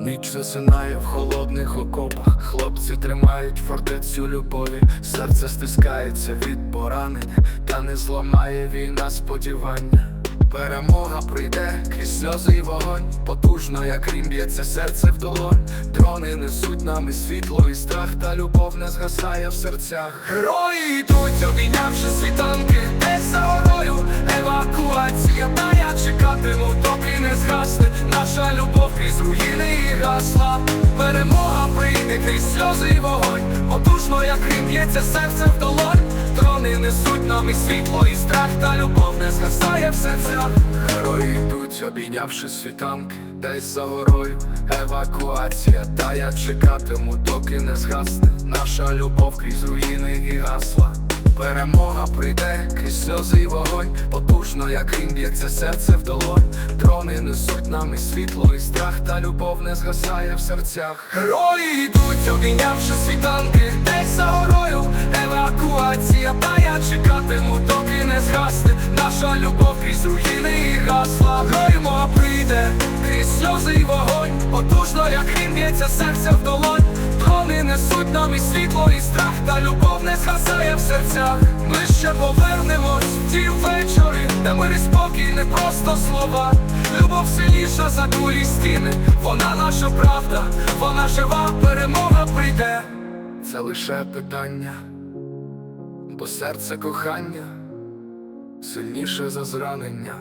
Ніч засинає в холодних окопах. Хлопці тримають фортецю любові. Серце стискається від поранень, та не зламає війна сподівання. Перемога прийде крізь сльози і вогонь. Потужно, як рім б'ється серце в долонь. Дрони несуть нами світло і страх, та любов не згасає в серцях. Герої йдуть, обійнявши світанки, чекатиму, доки не згасне наша любов крізь руїни і гасла. Перемога прийде крізь сльози і вогонь. Потужно, як рім б'ється серце в долонь. Дрони несуть нам і світло, і страх, та любов не згасає в серцях. Герої йдуть, обійнявши світанки, десь за горою евакуація. Та я чекатиму, доки не згасне наша любов крізь руїни і гасла. Перемога прийде крізь сльози і вогонь. Потужно, як рім б'ється серце в долонь. Дрони несуть нам і світло, і страх, та любов не згасає в серцях. Герої йдуть, обійнявши світанки, десь за горою евакуація. Та я чекатиму, доки не згасне наша любов крізь руїни і гасла. Перемога прийде крізь сльози і вогонь. Потужно, як рім б'ється серце в долонь. Дрони несуть нам і світло, і страх, та любов не згасає в серцях. Ми ще повернемось ті вечори, де мир і спокій не просто слова. Любов сильніша за кулі стіни, вона наша правда, вона жива, перемога прийде. Це лише питання, бо серце кохання сильніше за зранення.